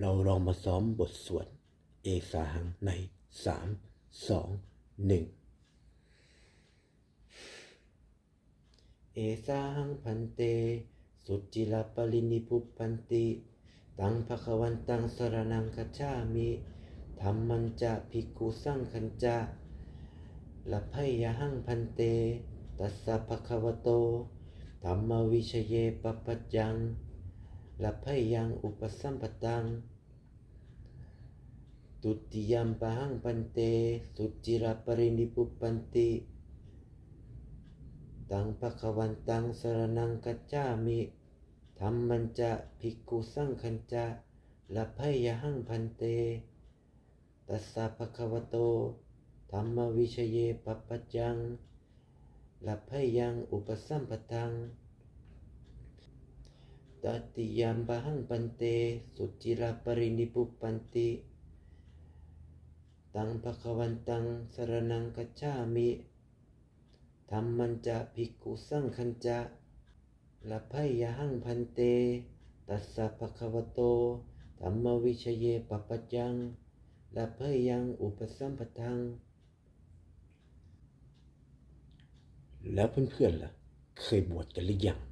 เราลองมาซ้อมบทสวดเอสาหังในสามสองหนึ่งเอสาหังพันเต สุจิลปรินิพุพันติ ตังภควันตังสรนังคัจฉามิธรรมันจะภิกขุสังคันจะลัพพยหังพันเต ตัสสะภควโตธรรมวิชเยปปปัจจัง ลัพพยังอุปสัมปตัง ตุติยมปะหังปันเต สุจิรปรินิพุปันติ ตังภะคะวันตังสรนังกัจจามิธรรมันจะภิกขุสังคันจะลัพพยหังพันเต ตัสสะภะคะวะโตธรรมวิชเยปปปัจจังลัพยังอุปสัมปตัง ตติยามปะหังปันเต สุจิราปรินิพุปันติ ตังภะควันตังสรนังกัจฉามิธรรมันจะภิกขุสังคันจะลัพพยหังพันเต ตัสสะภะควโตธรรมวิชเยปปปัจจังลัพพยังอุปสัมปทัง แล้วเพื่อนๆล่ะ เคยบวชกันหรือยัง